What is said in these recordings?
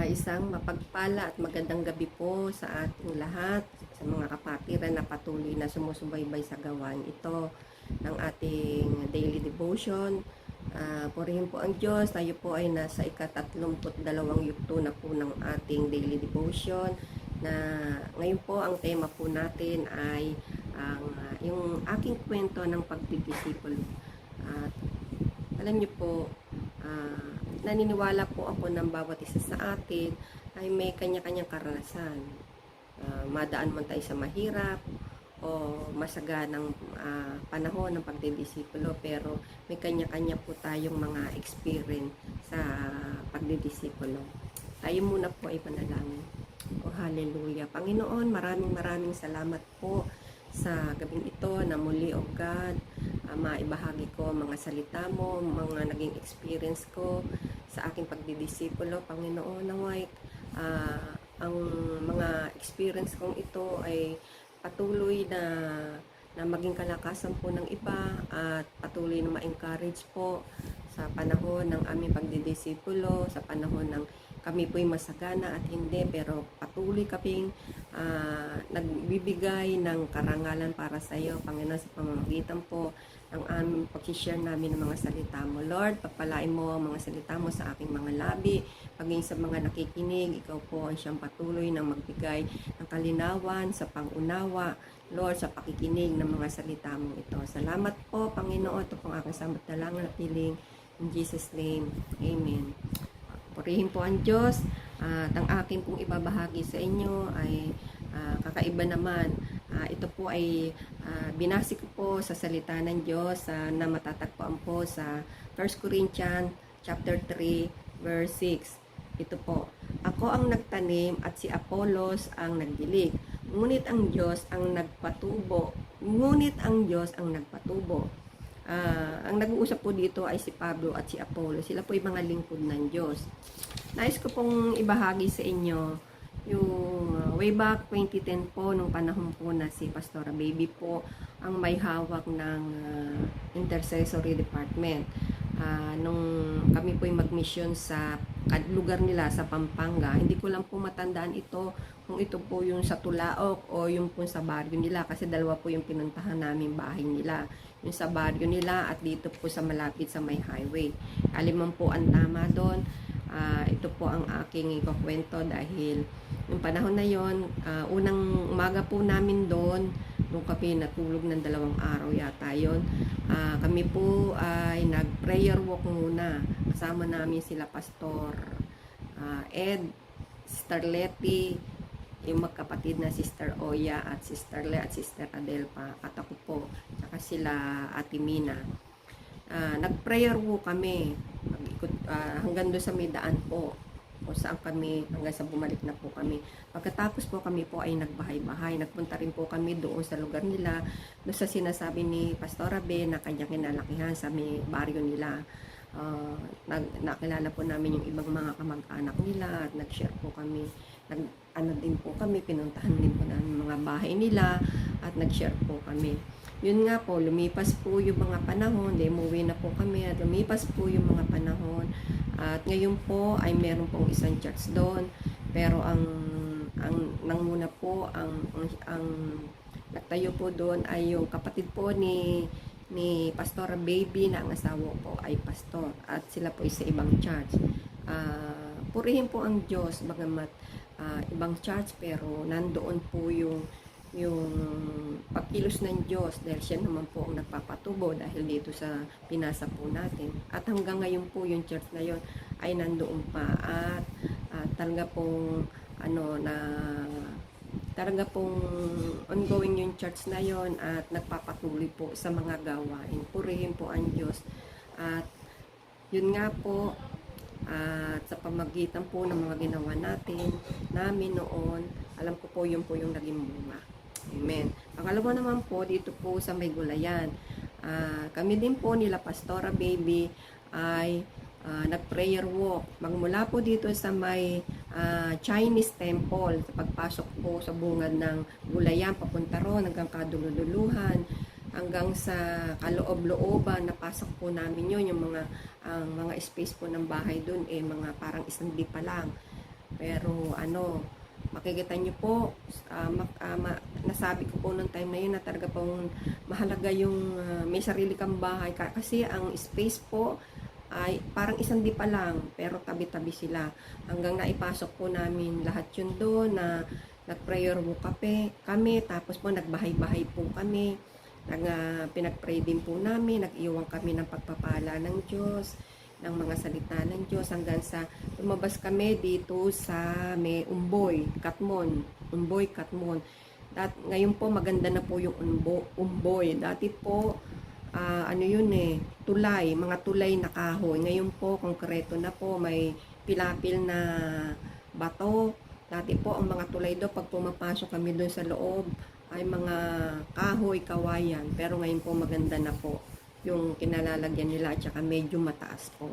Ah, isang mapagpala at magandang gabi po sa ating lahat, sa mga kapatiran na patuloy na sumusubaybay sa gawain ito ng ating daily devotion. Ah, purihin po ang Diyos, tayo po ay nasa ikatatlumput dalawang yugto na po ng ating daily devotion na ngayon po ang tema po natin ay ang ah, yung aking kwento ng pagdidisipulo. At alam niyo po, ah, naniniwala po ako ng bawat isa sa atin ay may kanya-kanyang karanasan. Ah, madaan man tayo sa mahirap o masaganang ah, panahon ng pagdidisipulo pero may kanya-kanya po tayong mga experience sa pagdidisipulo. Tayo muna po ay panalangin. O hallelujah. Panginoon, maraming maraming salamat po sa gabing ito na muli, O God, ah, maibahagi ko mga salita mo, mga naging experience ko sa aking pagdidisipulo. Panginoon, naway, ah, ang mga experience kong ito ay patuloy na na maging kalakasan po ng iba at patuloy na ma-encourage po sa panahon ng aming pagdidisipulo, sa panahon ng kami po'y masagana at hindi pero patuloy kaming ah, nagbibigay ng karangalan para sa iyo Panginoon sa pamamagitan po ng aming pag-share namin ng mga salita mo. Lord pagpalain mo ang mga salita mo sa aking mga labi. Paging sa mga nakikinig ikaw po ang siyang patuloy na magbigay ng kalinawan sa pangunawa. Lord sa pakikinig ng mga salita mo ito. Salamat po Panginoon. Ito pong aking samat na lang na piling. In Jesus name Amen Purihin po ang Diyos at ang akin pong ibabahagi sa inyo ay ah, kakaiba naman. Ah, ito po ay ah, binasi ko po sa salita ng Diyos ah, na matatagpuan po sa 1 Corinthians chapter 3 verse 6. Ito po, Ako ang nagtanim at si Apollos ang nagdilig. Ngunit ang Diyos ang nagpatubo. Ngunit ang Diyos ang nagpatubo. Ah, ang nag-uusap po dito ay si Pablo at si Apollo. Sila po ay mga lingkod ng Diyos. Nais ko pong ibahagi sa inyo yung uh, way back 2010 po, nung panahon po na si Pastora Baby po ang may hawak ng uh, intercessory department. Ah, nung kami po ay mag-mission sa lugar nila sa Pampanga, hindi ko lang po matandaan ito kung ito po yung sa Tulaok o yung po sa baryo nila kasi dalawa po yung pinuntahan namin bahay nila yung sa baryo nila at dito po sa malapit sa may highway. Aliman po ang tama doon. Ah, ito po ang aking ikukwento dahil yung panahon na yon, ah, unang umaga po namin doon, nung kami natulog ng dalawang araw yata yon, ah, kami po ay nag-prayer walk muna. Kasama namin sila Pastor ah, Ed, Sister Letty, yung magkapatid na Sister Oya at Sister Le at Sister Adelpa at ako po, saka sila Ate Mina. Ah, nag-prayer po kami ah, hanggang doon sa may daan po kung saan kami hanggang sa bumalik na po kami. Pagkatapos po kami po ay nagbahay-bahay. Nagpunta rin po kami doon sa lugar nila doon sa sinasabi ni Pastora B na kanyang kinalakihan sa may baryo nila. Ah, nag, nakilala po namin yung ibang mga kamag-anak nila at nag-share po kami nag ano din po kami, pinuntahan din po namin mga bahay nila at nag-share po kami. Yun nga po, lumipas po yung mga panahon, di umuwi na po kami at lumipas po yung mga panahon. At ngayon po ay meron pong isang church doon. Pero ang ang nanguna po ang ang, ang nagtayo po doon ay yung kapatid po ni ni Pastor Baby na ang asawa po ay pastor at sila po ay sa ibang church. Ah, purihin po ang Diyos bagamat ah, ibang church pero nandoon po yung yung pagkilos ng Diyos dahil siya naman po ang nagpapatubo dahil dito sa pinasa po natin. At hanggang ngayon po yung church na yon ay nandoon pa at ah, talaga pong ano na talaga pong ongoing yung church na yon at nagpapatuloy po sa mga gawain. Purihin po ang Diyos. At yun nga po, at sa pamagitan po ng mga ginawa natin, namin noon, alam ko po yun po yung naging bunga. Amen. Pangalawa naman po, dito po sa may gulayan. Ah, kami din po nila Pastora Baby ay ah, nag-prayer walk. Magmula po dito sa may ah, Chinese temple, sa pagpasok po sa bungad ng gulayan, papunta ron hanggang kaduluduluhan, hanggang sa kaloob-looban, napasok po namin yun, yung mga ang mga space po ng bahay doon eh mga parang isang di pa lang. Pero ano, makikita niyo po, ah, mak- ma- nasabi ko po nung time na yun na talaga pong mahalaga yung ah, may sarili kang bahay. Ka- Kasi ang space po ay parang isang di pa lang, pero tabi-tabi sila. Hanggang naipasok po namin lahat yun doon na nag-prayer po kape, kami, tapos po nagbahay-bahay po kami. Nag, ah, pinag-pray din po namin, nag-iwan kami ng pagpapala ng Diyos, ng mga salita ng Diyos hanggang sa lumabas kami dito sa may Umboy, Katmon. Umboy, Katmon. Dat, ngayon po maganda na po yung umbo, Umboy. Dati po ah, ano yun eh, tulay, mga tulay na kahoy. Ngayon po konkreto na po, may pilapil na bato. Dati po ang mga tulay do pag pumapasok kami doon sa loob ay mga kahoy, kawayan. Pero ngayon po maganda na po yung kinalalagyan nila at saka medyo mataas po.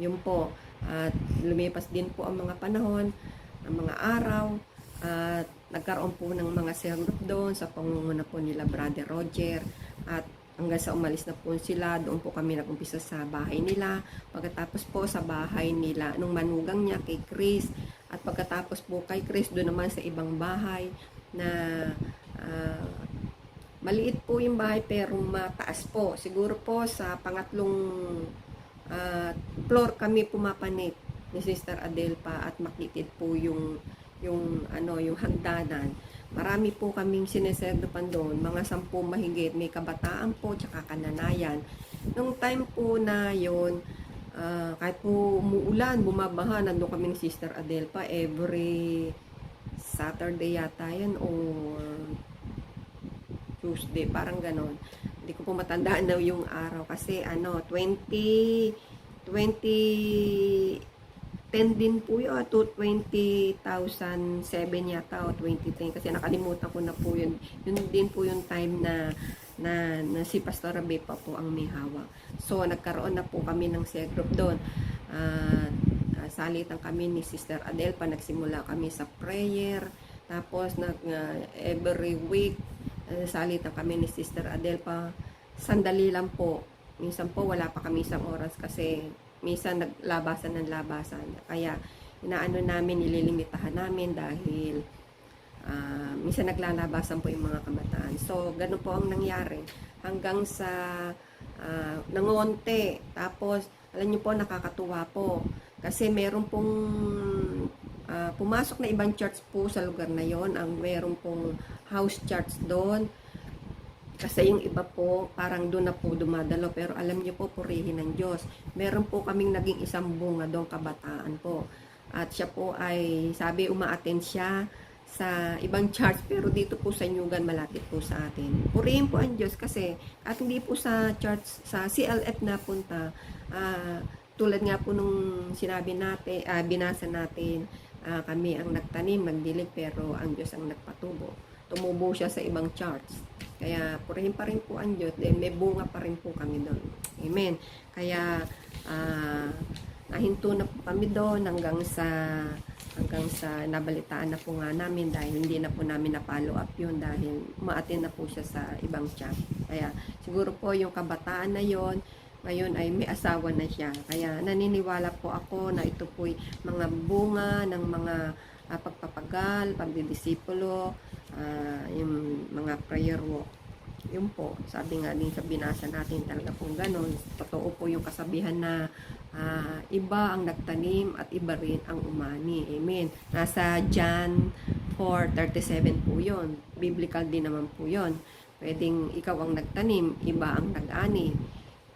Yun po. At lumipas din po ang mga panahon, ang mga araw, at nagkaroon po ng mga cell doon sa pangunguna po nila Brother Roger at hanggang sa umalis na po sila, doon po kami nagumpisa sa bahay nila. Pagkatapos po sa bahay nila, nung manugang niya kay Chris, at pagkatapos po kay Chris, doon naman sa ibang bahay na ah, maliit po yung bahay pero mataas po. Siguro po sa pangatlong ah, floor kami pumapanit ni Sister Adelpa at makitid po yung yung ano yung hagdanan. Marami po kaming sineserdopan doon, mga sampu mahigit, may kabataan po, tsaka kananayan. Nung time po na yon ah, kahit po umuulan, bumabaha, nandun kami ni Sister Adelpa every Saturday yata yan or Tuesday, parang ganon. Hindi ko po matandaan na yung araw kasi ano, 20, 20, 10 din po yun, to 20,007 yata o 2010 kasi nakalimutan ko na po yun. Yun din po yung time na na, na si Pastor Abe pa po ang may hawak. So, nagkaroon na po kami ng cell group doon. Ah, ah, salitan kami ni Sister Adel pa nagsimula kami sa prayer. Tapos, nag, ah, every week, uh, salitan kami ni Sister Adel pa. Sandali lang po. Minsan po, wala pa kami isang oras kasi minsan naglabasan ng labasan. Kaya, inaano namin, nililimitahan namin dahil Ah, minsan naglalabasan po yung mga kamataan. So, ganun po ang nangyari. Hanggang sa uh, nangonte. Tapos, alam niyo po, nakakatuwa po. Kasi meron pong ah, pumasok na ibang church po sa lugar na yon Ang meron pong house church doon. Kasi yung iba po, parang doon na po dumadalo. Pero alam niyo po, purihin ng Diyos. Meron po kaming naging isang bunga doon, kabataan po. At siya po ay, sabi, umaattend siya sa ibang church pero dito po sa Nyugan malapit po sa atin. Purihin po ang Diyos kasi at hindi po sa church sa CLF na punta ah, tulad nga po nung sinabi natin, ah, binasa natin ah, kami ang nagtanim, magdilig pero ang Diyos ang nagpatubo. Tumubo siya sa ibang church. Kaya purihin pa rin po ang Diyos. Then may bunga pa rin po kami doon. Amen. Kaya ah, nahinto na po kami doon hanggang sa hanggang sa nabalitaan na po nga namin dahil hindi na po namin na-follow up yun dahil umaatin na po siya sa ibang chat. Kaya siguro po yung kabataan na yon ngayon ay may asawa na siya. Kaya naniniwala po ako na ito po mga bunga ng mga ah, pagpapagal, pagdidisipulo, ah, yung mga prayer walk. Yun po, sabi nga din sa binasa natin talaga kung ganun. Totoo po yung kasabihan na ah, iba ang nagtanim at iba rin ang umani. Amen. Nasa John 4.37 po yun. Biblical din naman po yun. Pwedeng ikaw ang nagtanim, iba ang nag-ani.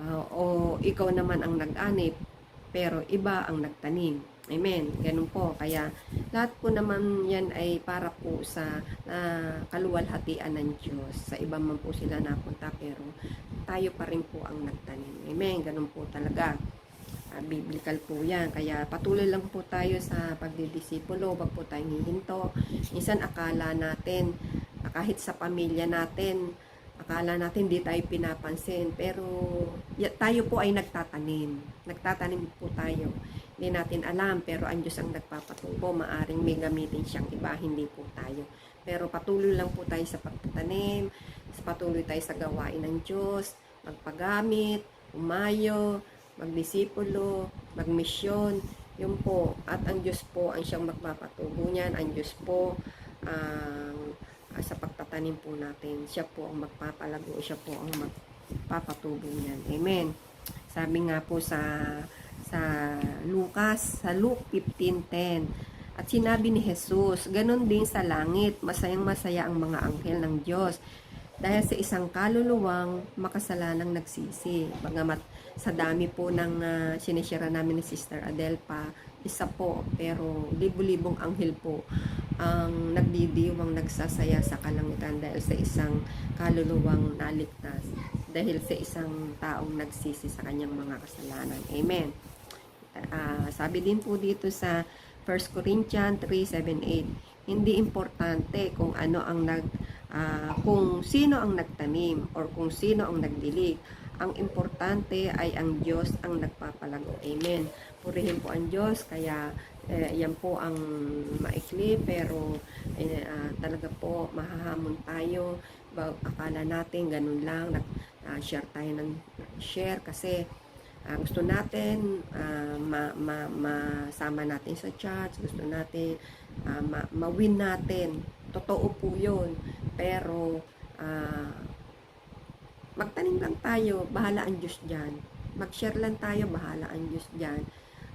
Ah, o ikaw naman ang nag-ani, pero iba ang nagtanim. Amen. Ganun po. Kaya lahat po naman yan ay para po sa ah, kaluwalhatian ng Diyos. Sa iba man po sila napunta pero tayo pa rin po ang nagtanim. Amen. Ganun po talaga. Ah, biblical po yan. Kaya patuloy lang po tayo sa pagdidisipulo. Wag po tayong hihinto. Minsan akala natin, ah, kahit sa pamilya natin, akala natin di tayo pinapansin. Pero tayo po ay nagtatanim. Nagtatanim po tayo. Hindi natin alam, pero ang Diyos ang nagpapatubo. Maaring may gamitin siyang iba, hindi po tayo. Pero patuloy lang po tayo sa pagtatanim, patuloy tayo sa gawain ng Diyos, magpagamit, umayo, magdisipulo, magmisyon. Yun po. At ang Diyos po ang siyang magpapatubo niyan. Ang Diyos po ang ah, sa pagtatanim po natin. Siya po ang magpapalago. Siya po ang magpapatubo niyan. Amen. Sabi nga po sa sa Lucas, sa Luke 15.10, at sinabi ni Jesus, ganun din sa langit, masayang masaya ang mga anghel ng Diyos dahil sa isang kaluluwang makasalanang nagsisi. Bagamat sa dami po ng uh, sinishare namin ni Sister Adelpa, isa po, pero libo-libong anghel po ang nagdidiwang nagsasaya sa kalangitan dahil sa isang kaluluwang naligtas dahil sa isang taong nagsisi sa kanyang mga kasalanan. Amen. Ah, sabi din po dito sa 1 Corinthians 3:7-8, hindi importante kung ano ang nag ah, kung sino ang nagtanim or kung sino ang nagdilig. Ang importante ay ang Diyos ang nagpapalago. Amen. Purihin po ang Diyos kaya eh, yan po ang maikli pero eh, ah, talaga po mahahamon tayo. Akala natin ganun lang nag ah, share tayo ng share kasi Ah, gusto natin ah, ma, ma, masama natin sa chats, gusto natin ah, ma, ma-win natin. Totoo po yun. Pero ah, magtanim lang tayo, bahala ang Diyos dyan. Mag-share lang tayo, bahala ang Diyos dyan.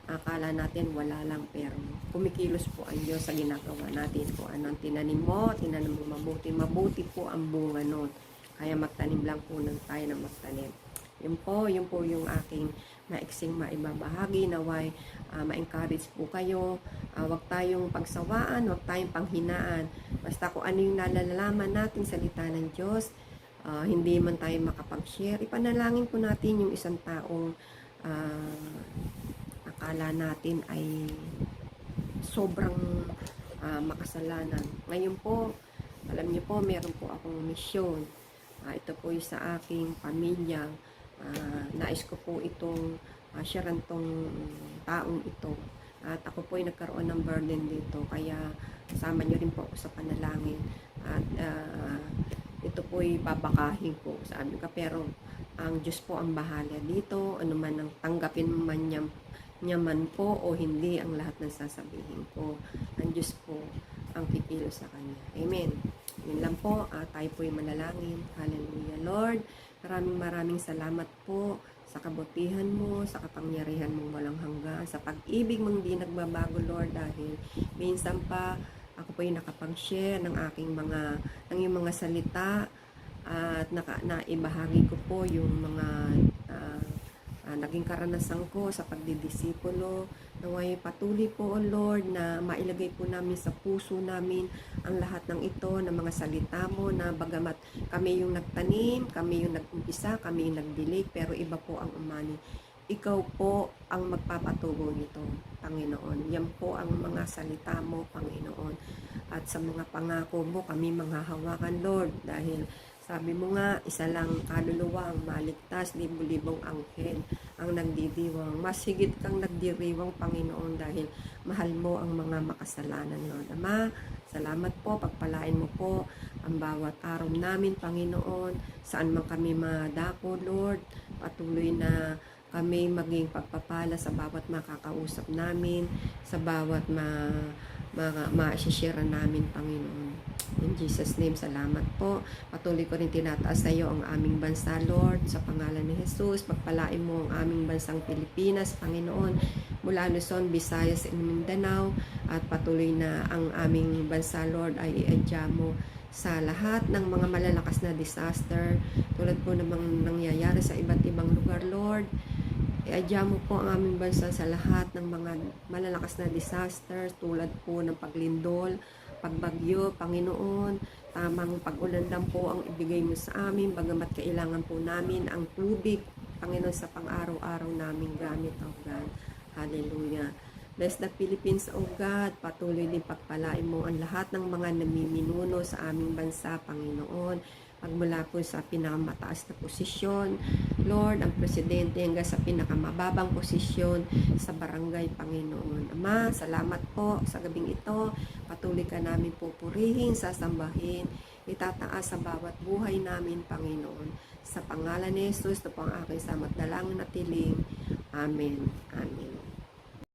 Akala natin wala lang pero kumikilos po ang Diyos sa ginagawa natin. Kung ano ang tinanim mo, tinanim mo mabuti, mabuti po ang bunga nun. Kaya magtanim lang po ng tayo na magtanim. Yun po, yun po yung aking maiksing maibabahagi naway uh, ma-encourage po kayo. Uh, wag tayong pagsawaan, wag tayong panghinaan. Basta kung ano yung nalalaman natin sa salita ng Diyos, uh, hindi man tayo makapag-share, ipanalangin po natin yung isang taong uh, akala natin ay sobrang uh, makasalanan. Ngayon po, alam niyo po, meron po akong misyon. Uh, ito po yung sa aking pamilya uh, nais ko po itong uh, sharean tong taong ito. At ako po ay nagkaroon ng burden dito. Kaya kasama nyo rin po ako sa panalangin. At uh, ito po ay babakahin ko. Sabi ka, pero ang Diyos po ang bahala dito. Ano man ang tanggapin man niya, niya man po o hindi ang lahat ng sasabihin ko. Ang Diyos po ang kikilo sa Kanya. Amen. Yun lang po. Uh, tayo po ay manalangin. Hallelujah. Lord, Maraming maraming salamat po sa kabutihan mo, sa kapangyarihan mong walang hanggan, sa pag-ibig mong di nagbabago, Lord, dahil minsan pa ako po yung nakapag-share ng aking mga, ng yung mga salita at naka, naibahagi ko po yung mga uh, uh, naging karanasan ko sa pagdidisipulo Naway patuloy po, O Lord, na mailagay po namin sa puso namin ang lahat ng ito, ng mga salita mo, na bagamat kami yung nagtanim, kami yung nag-umpisa, kami yung nagdilig, pero iba po ang umani. Ikaw po ang magpapatubo nito, Panginoon. Yan po ang mga salita mo, Panginoon. At sa mga pangako mo, kami mga hawakan, Lord, dahil sabi mo nga, isa lang kaluluwa ang maligtas, libo-libong anghel ang nagdidiwang. Mas higit kang nagdiriwang, Panginoon, dahil mahal mo ang mga makasalanan, Lord. Ama, salamat po, pagpalain mo po ang bawat araw namin, Panginoon, saan man kami madako, Lord. Patuloy na kami maging pagpapala sa bawat makakausap namin, sa bawat ma mga ma-share namin, Panginoon. In Jesus' name, salamat po. Patuloy ko rin tinataas sa iyo ang aming bansa, Lord. Sa pangalan ni Jesus, pagpalain mo ang aming bansang Pilipinas, Panginoon, mula Luzon, Visayas, and Mindanao. At patuloy na ang aming bansa, Lord, ay iadya mo sa lahat ng mga malalakas na disaster tulad po ng mga nangyayari sa iba't ibang lugar, Lord. Iadya mo po ang aming bansa sa lahat ng mga malalakas na disaster tulad po ng paglindol, pagbagyo, Panginoon. Tamang pag-ulan lang po ang ibigay mo sa amin, bagamat kailangan po namin ang tubig, Panginoon, sa pang-araw-araw naming gamit, O God. Hallelujah. Bless the Philippines, O God. Patuloy din pagpalain mo ang lahat ng mga namiminuno sa aming bansa, Panginoon pagmula po sa pinakamataas na posisyon, Lord, ang presidente hanggang sa pinakamababang posisyon sa barangay, Panginoon. Ama, salamat po sa gabing ito. Patuloy ka namin pupurihin, sasambahin, itataas sa bawat buhay namin, Panginoon. Sa pangalan ni Jesus, ito po ang aking samat dalangin at tiling. Amen. Amen.